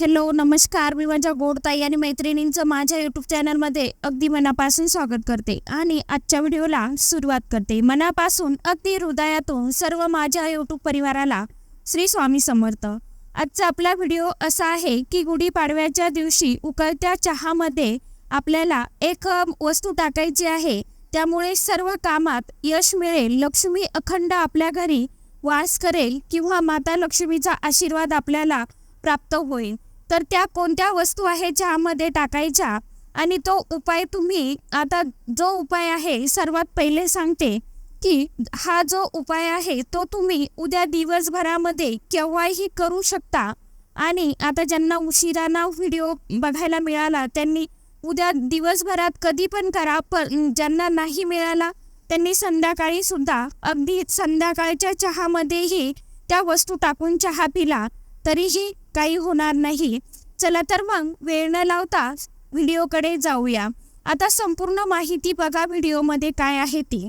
Hello नमस्कार. मी माझ्या गोडताई आणि मैत्रिणींचं माझ्या यूट्यूब चॅनलमध्ये अगदी मनापासून स्वागत करते आणि आजच्या व्हिडिओला सुरुवात करते. मनापासून अगदी हृदयातून सर्व माझ्या यूट्यूब परिवाराला श्री स्वामी समर्थ. आजचा आपला व्हिडिओ असा आहे की गुढीपाडव्याच्या दिवशी उकळत्या चहामध्ये आपल्याला एक वस्तू टाकायची आहे. त्यामुळे सर्व कामात यश मिळेल. लक्ष्मी अखंड आपल्या घरी वास करेल किंवा माता लक्ष्मीचा आशीर्वाद आपल्याला प्राप्त होईल. तर त्या कोणत्या वस्तू आहे चहामध्ये टाकायच्या? आणि तो उपाय तुम्ही आता जो उपाय आहे सर्वात पहिले सांगते की हा जो उपाय आहे तो तुम्ही उद्या दिवसभरामध्ये केव्हाही करू शकता. आणि आता ज्यांना उशिराना व्हिडिओ बघायला मिळाला त्यांनी उद्या दिवसभरात कधी पण करा पण ज्यांना नाही मिळाला त्यांनी संध्याकाळी सुद्धा अगदी संध्याकाळच्या चहामध्येही त्या वस्तू टाकून चहा पिला. तरीही काही होणार नाही. चला तर मग वेळ न लावता व्हिडिओकडे जाऊया. आता संपूर्ण माहिती बघा व्हिडिओमध्ये काय आहे ती.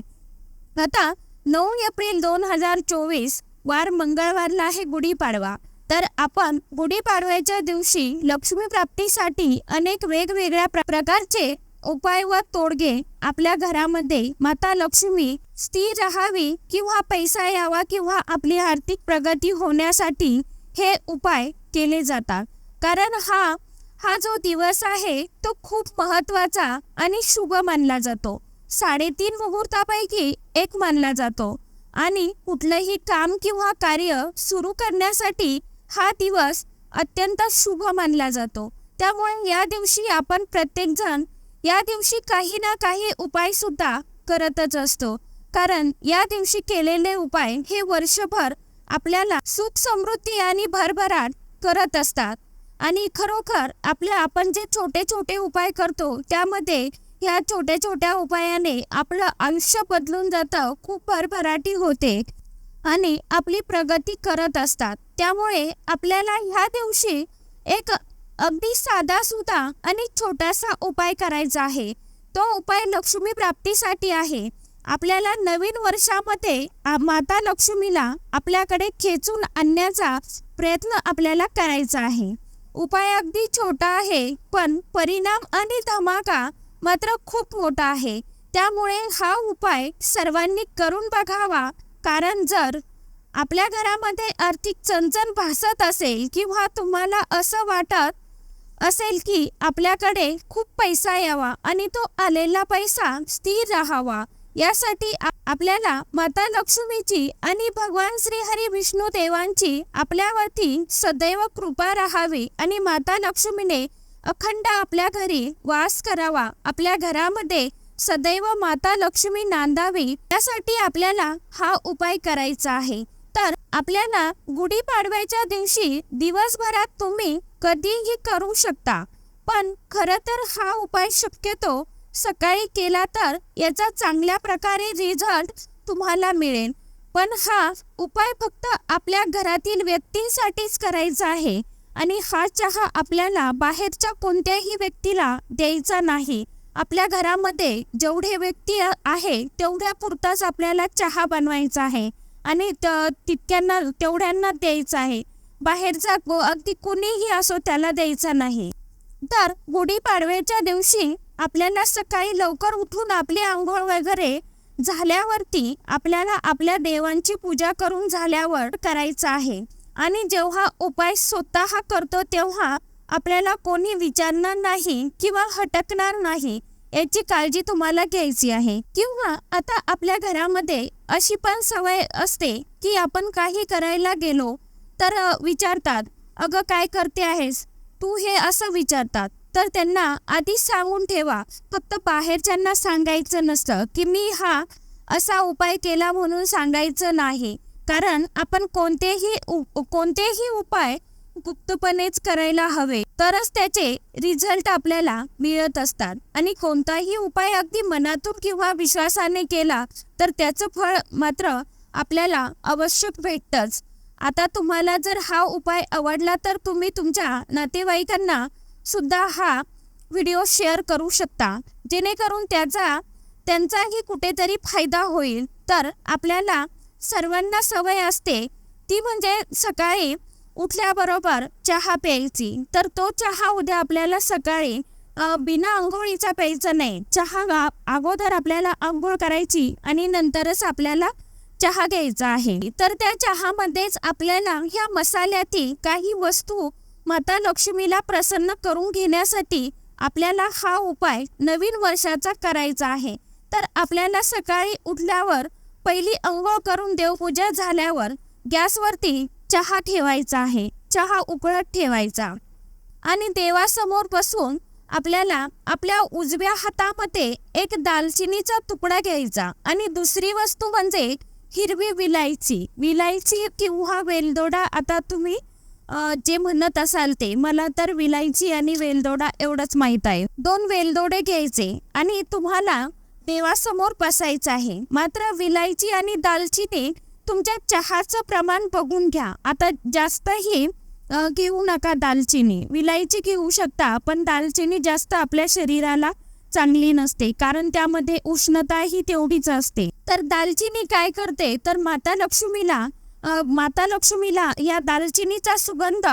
आता नऊ एप्रिल दोन हजार चोवीस वार मंगळवारला आहे गुढीपाडवा. तर आपण गुढीपाडव्याच्या दिवशी लक्ष्मी प्राप्तीसाठी अनेक वेगवेगळ्या प्रकारचे उपाय व तोडगे आपल्या घरामध्ये माता लक्ष्मी स्थिर राहावी किंवा पैसा यावा किंवा आपली आर्थिक प्रगती होण्यासाठी हे उपाय केले जातात. कारण हा हा जो दिवस आहे तो खूप महत्त्वाचा आणि शुभ मानला जातो. साडेतीन मुहूर्तापैकी एक मानला जातो. आणि कुठलंही काम किंवा कार्य सुरू करण्यासाठी हा दिवस अत्यंत शुभ मानला जातो. त्यामुळे या दिवशी आपण प्रत्येकजण या दिवशी काही ना काही उपाय सुद्धा करतच असतो. कारण या दिवशी केलेले उपाय हे वर्षभर आपल्याला सुख समृद्धी आणि भरभराट करत असतात. आणि खरोखर आपल्या आपण जे छोटे छोटे उपाय करतो त्यामध्ये ह्या छोट्या छोट्या उपायाने आपलं आयुष्य बदलून जातं खूप भरभराटी होते. आणि आपली प्रगती करत असतात. त्यामुळे आपल्याला ह्या दिवशी एक अगदी साधा सुद्धा आणि छोटासा उपाय करायचा आहे. तो उपाय लक्ष्मी प्राप्तीसाठी आहे. आपल्याला नवीन वर्षामध्ये माता लक्ष्मीला आपल्याकडे खेचून आणण्याचा प्रयत्न आपल्याला करायचा आहे. उपाय अगदी छोटा आहे पण परिणाम आणि धमाका मात्र खूप मोठा आहे. त्यामुळे हा उपाय सर्वांनी करून बघावा कारण जर आपल्या घरामध्ये आर्थिक चणचण भासत असेल किंवा तुम्हाला असं वाटत असेल की आपल्याकडे खूप पैसा यावा आणि तो आलेला पैसा स्थिर राहावा यासाठी आपल्याला माता लक्ष्मीची आणि भगवान श्री हरी विष्णू देवांची आपल्यावरती सदैव कृपा राहावी आणि माता लक्ष्मीने अखंड आपल्या घरी वास करावा आपल्या घरामध्ये सदैव माता लक्ष्मी नांदावी यासाठी आपल्याला हा उपाय करायचा आहे. तर आपल्याला गुढीपाडव्याच्या दिवशी दिवसभरात तुम्ही कधीही करू शकता. पण खरं तर हा उपाय शक्यतो सकाळी केला तर याचा चांगल्या प्रकारे रिझल्ट तुम्हाला मिळेल. पण हा उपाय फक्त आपल्या घरातील व्यक्तींसाठीच करायचा आहे आणि हा चहा आपल्याला बाहेरच्या कोणत्याही व्यक्तीला द्यायचा नाही. आपल्या घरामध्ये जेवढे व्यक्ती आहे तेवढ्या पुरताच आपल्याला चहा बनवायचा आहे आणि त- तितक्यांना तेवढ्यांना द्यायचा आहे. बाहेरचा गो- अगदी कुणीही असो त्याला द्यायचा नाही. तर गुढीपाडव्याच्या दिवशी आपल्याला सकाळी लवकर उठून आपली आंघोळ वगैरे झाल्यावरती आपल्याला आपल्या देवांची पूजा करून झाल्यावर करायचं आहे. आणि जेव्हा उपाय स्वतः करतो तेव्हा आपल्याला कोणी विचारणार नाही किंवा हटकणार नाही याची काळजी तुम्हाला घ्यायची आहे. किंवा आता आपल्या घरामध्ये अशी पण सवय असते की आपण काही करायला गेलो तर विचारतात अगं काय करते आहेस? तू हे असं विचारतात. तर त्यांना आधीच सांगून ठेवा. फक्त बाहेरच्यांना सांगायचं नसतं की मी हा असा उपाय केला म्हणून सांगायचं नाही. कारण आपण कोणतेही कोणतेही उपाय गुप्तपणेच करायला हवे. तरच त्याचे रिझल्ट आपल्याला मिळत असतात. आणि कोणताही उपाय अगदी मनातून किंवा विश्वासाने केला तर त्याचं फळ मात्र आपल्याला आवश्यक भेटतंच. आता तुम्हाला जर हा उपाय आवडला तर तुम्ही तुमच्या नातेवाईकांना सुद्धा हा व्हिडिओ शेअर करू शकता. जेणेकरून त्याचा त्यांचाही कुठेतरी फायदा होईल. तर आपल्याला सर्वांना सवय असते. ती म्हणजे सकाळी उठल्याबरोबर चहा प्यायची. तर तो चहा उद्या आपल्याला सकाळी बिना आंघोळीचा प्यायचा नाही. चहा अगोदर आपल्याला आंघोळ करायची आणि नंतरच आपल्याला चहा घ्यायचा आहे. तर त्या चहामध्येच आपल्याला ह्या मसाल्यातील काही वस्तू माता लक्ष्मीला प्रसन्न करून घेण्यासाठी आपल्याला हा उपाय नवीन वर्षाचा करायचा आहे. तर आपल्याला सकाळी उठल्यावर पहिली अंघोळ करून देवपूजा झाल्यावर गॅसवरती चहा ठेवायचा आहे. चहा उकळत ठेवायचा. आणि देवासमोर बसून आपल्याला आपल्या उजव्या हातामध्ये एक दालचिनीचा तुकडा घ्यायचा. आणि दुसरी वस्तू म्हणजे हिरवी विलायची. विलायची किंवा वेलदोडा आता तुम्ही जे म्हणत असाल ते मला तर विलायची आणि वेलदोडा एवढंच माहीत आहे. दोन वेलदोडे घ्यायचे आणि तुम्हाला देवासमोर बसायचं आहे. मात्र विलायची आणि दालचिनी तुमच्या चहाचं प्रमाण बघून घ्या. आता जास्तही घेऊ नका दालचिनी. विलायची घेऊ शकता पण दालचिनी जास्त आपल्या शरीराला चांगली नसते कारण त्यामध्ये उष्णता ही तेवढीच असते. तर दालचिनी काय करते? तर माता लक्ष्मीला माता लक्ष्मीला या दालचिनीचा सुगंध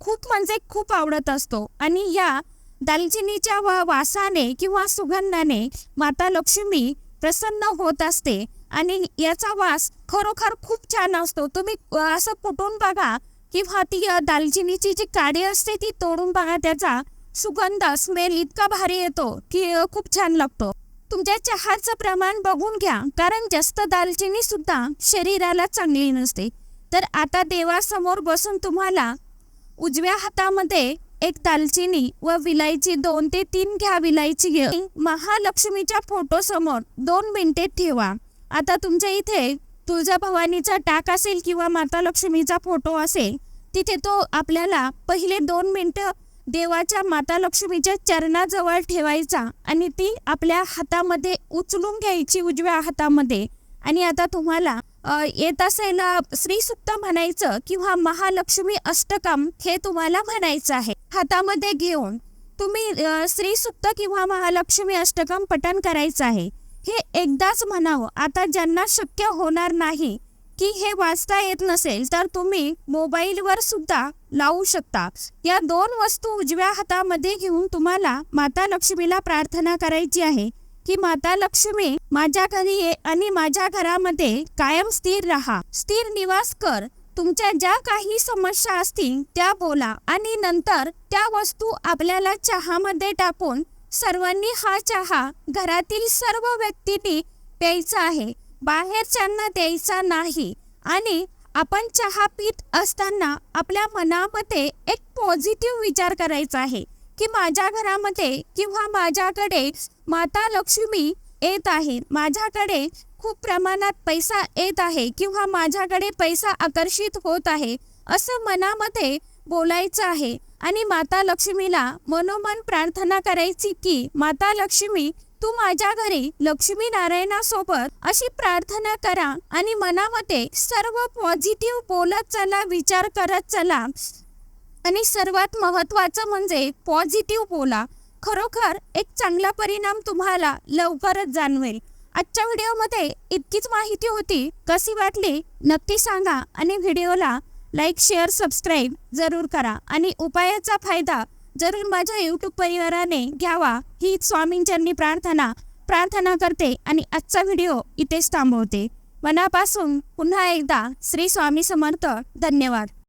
खूप म्हणजे खूप आवडत असतो. आणि या दालचिनीच्या वा वासाने किंवा सुगंधाने माता लक्ष्मी प्रसन्न होत असते. आणि याचा वास खरोखर खूप छान असतो. तुम्ही असं कुठून बघा किंवा ती दालचिनीची जी काडी असते ती तोडून बघा त्याचा सुगंध स्मेल इतका भारी येतो की खूप छान लागतो. तुमच्या चहाचं प्रमाण बघून घ्या कारण जास्त दालचिनी सुद्धा शरीराला चांगली नसते. तर आता देवासमोर बसून तुम्हाला उजव्या हातामध्ये एक दालचिनी व विलायची दोन ते तीन घ्या विलायची घ्या महालक्ष्मीच्या फोटो समोर दोन मिनिटे ठेवा. आता तुमच्या इथे तुळजाभवानीचा टाक असेल किंवा माता लक्ष्मीचा फोटो असेल तिथे तो आपल्याला पहिले दोन मिनिटं देवाच्या माता लक्ष्मीच्या चरणाजवळ ठेवायचा आणि ती आपल्या हातामध्ये उचलून घ्यायची उजव्या हातामध्ये. आणि आता तुम्हाला येत असेल अ, श्रीसुक्त म्हणायचं किंवा महालक्ष्मी अष्टकम हे तुम्हाला म्हणायचं आहे. हातामध्ये घेऊन तुम्ही अ, श्रीसुक्त किंवा महालक्ष्मी अष्टकम पठण करायचं आहे. हे एकदाच म्हणावं. आता ज्यांना शक्य होणार नाही की हे वाचता येत नसेल तर तुम्ही मोबाईलवर सुद्धा लावू शकता. या दोन वस्तू उजव्या हातामध्ये घेऊन तुम्हाला माता लक्ष्मीला प्रार्थना करायची आहे की माता लक्ष्मी माझ्या घरी ये आणि माझ्या घरामध्ये कायम स्थिर राहा. स्थिर निवास कर. तुमच्या ज्या काही समस्या असतील त्या बोला आणि नंतर त्या वस्तू आपल्याला चहामध्ये टाकून सर्वांनी हा चहा घरातील सर्व व्यक्तींनी प्यायचा आहे. बाहेरच्यांना द्यायचा नाही आणि आपण चहा पित असताना आपल्या मनामध्ये एक पॉझिटिव्ह विचार करायचा आहे की माझ्या घरामध्ये किंवा माझ्याकडे माता लक्ष्मी येत आहे. माझ्याकडे खूप प्रमाणात पैसा येत आहे किंवा माझ्याकडे पैसा आकर्षित होत आहे असं मनामध्ये बोलायचं आहे. आणि माता लक्ष्मीला मनोमन प्रार्थना करायची की माता लक्ष्मी तू माझ्या घरी लक्ष्मी नारायणासोबत अशी प्रार्थना करा आणि मनामध्ये सर्व पॉझिटिव्ह बोलत चला विचार करत चला. आणि सर्वात महत्त्वाचं म्हणजे पॉझिटिव्ह बोला. खरोखर एक चांगला परिणाम तुम्हाला लवकरच जाणवेल. आजच्या व्हिडिओमध्ये इतकीच माहिती होती. कशी वाटली? नक्की सांगा आणि व्हिडिओला लाईक शेअर सबस्क्राईब जरूर करा. आणि उपायाचा फायदा जरूर माझ्या यूट्यूब परिवाराने घ्यावा ही स्वामींचरणी प्रार्थना प्रार्थना करते आणि आजचा व्हिडिओ इथेच थांबवते. मनापासून पुन्हा एकदा श्री स्वामी समर्थ. धन्यवाद.